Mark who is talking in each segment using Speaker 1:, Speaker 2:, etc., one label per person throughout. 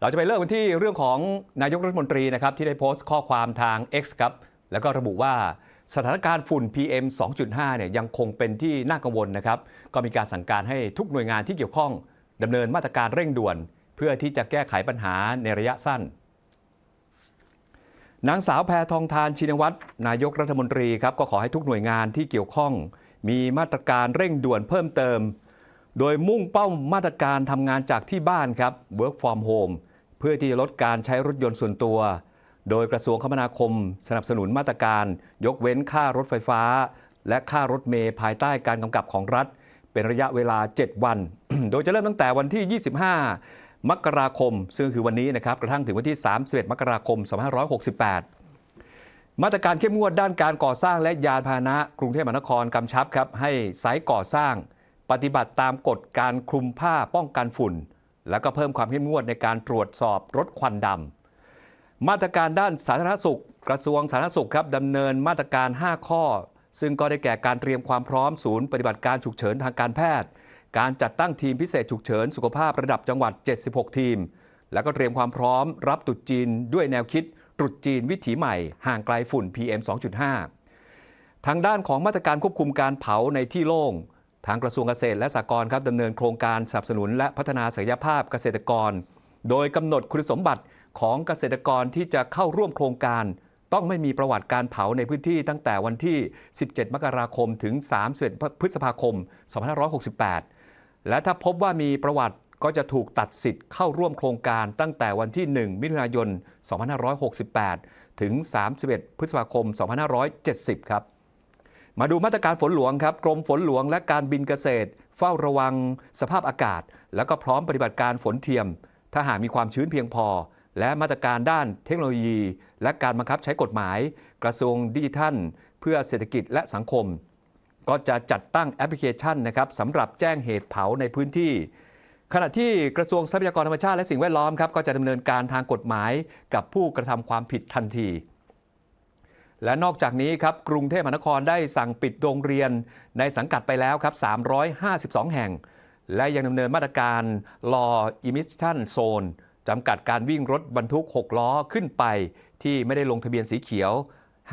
Speaker 1: เราจะไปเริ่มกันที่เรื่องของนายกรัฐมนตรีนะครับที่ได้โพสต์ข้อความทาง X ครับแล้วก็ระบุว่าสถานการณ์ฝุ่น PM 2.5 เนี่ยยังคงเป็นที่น่ากังวลนะครับ ก็มีการสั่งการให้ทุกหน่วยงานที่เกี่ยวข้องดำเนินมาตรการเร่งด่วน เพื่อที่จะแก้ไขปัญหาในระยะสั้น นางสาวแพทองทานชินวัตรนายกรัฐมนตรีครับก็ขอให้ทุกหน่วยงานที่เกี่ยวข้อง มีมาตรการเร่งด่วนเพิ่มเติม โดยมุ่งเป้ามาตรการทำงานจากที่บ้านครับ work from home เพื่อที่จะลดการใช้รถยนต์ส่วนตัว โดยกระทรวงคมนาคม สนับสนุนมาตรการ ยกเว้นค่ารถไฟฟ้า และค่ารถเมล์ภายใต้การกำกับของรัฐ เป็นระยะเวลา 7 วัน โดยจะเริ่มตั้งแต่วันที่ 25 มกราคม ซึ่งคือวันนี้นะครับกระทั่งถึงวันที่ 31 มกราคม 2568มาตรการเข้มงวดด้านการก่อสร้างและยานพาหนะกรุงเทพมหานครกำชับครับให้ไซต์ก่อสร้าง ปฏิบัติตามกฎการคลุมผ้าป้องกันฝุ่น แล้วก็เพิ่มความเข้มงวดในการตรวจสอบรถควันดำมาตรการด้านสาธารณสุข กระทรวงสาธารณสุขครับดำเนินมาตรการ 5 ข้อ ซึ่งก็ได้แก่การเตรียมความพร้อมศูนย์ปฏิบัติการฉุกเฉินทางการแพทย์ การจัดตั้งทีมพิเศษฉุกเฉินสุขภาพระดับจังหวัด 76 ทีม แล้วก็เตรียมความพร้อมรับตรุษจีนด้วยแนวคิดตรุษจีนวิถีใหม่ห่างไกลฝุ่น PM 2.5 ทางด้านของมาตรการควบคุมการเผาในที่โล่ง ทางกระทรวงเกษตรและสหกรณ์ครับดำเนินโครงการสนับสนุนและพัฒนาศักยภาพเกษตรกร โดยกำหนดคุณสมบัติของเกษตรกรที่จะเข้าร่วมโครงการ ต้องไม่มีประวัติการเผาในพื้นที่ตั้งแต่วันที่ 17 มกราคมถึง 31 พฤษภาคม 2568 และถ้าพบว่ามีประวัติก็จะถูกตัดสิทธิ์เข้าร่วมโครงการตั้งแต่วันที่ 1 มิถุนายน 2568 ถึง 31 พฤษภาคม 2570 ครับ มาดูมาตรการฝนหลวงครับกรมฝนหลวงและการบินเกษตร เฝ้าระวัง สภาพอากาศ แล้วก็พร้อมปฏิบัติการฝนเทียม ถ้าหากมีความชื้นเพียงพอ และมาตรการด้านเทคโนโลยี และการบังคับใช้กฎหมาย กระทรวงดิจิทัล เพื่อเศรษฐกิจและสังคม ก็จะจัดตั้งแอปพลิเคชันนะครับสำหรับแจ้งเหตุเผาในพื้นที่ ขณะที่กระทรวงทรัพยากรธรรมชาติและสิ่งแวดล้อมครับก็จะดำเนินการทางกฎหมายกับผู้กระทำความผิดทันที และนอกจากนี้ครับกรุงเทพมหานครได้สั่งปิดโรงเรียนในสังกัดไปแล้วครับ 352 แห่ง และยังดำเนินมาตรการ Law Emission Zone จำกัดการวิ่งรถบรรทุก 6 ล้อขึ้นไป ที่ไม่ได้ลงทะเบียนสีเขียว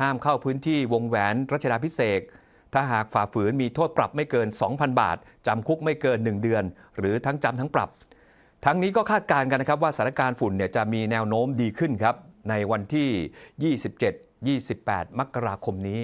Speaker 1: ห้ามเข้าพื้นที่วงแหวนรัชดาพิเศษถ้าหากฝ่าฝืนมีโทษปรับไม่เกิน 2,000 บาท จำคุกไม่เกิน 1 เดือน หรือทั้งจำทั้งปรับ ทั้งนี้ก็คาดการณ์กันนะครับว่าสถานการณ์ฝุ่นเนี่ยจะมีแนวโน้มดีขึ้นครับ ในวันที่ 27-28 มกราคมนี้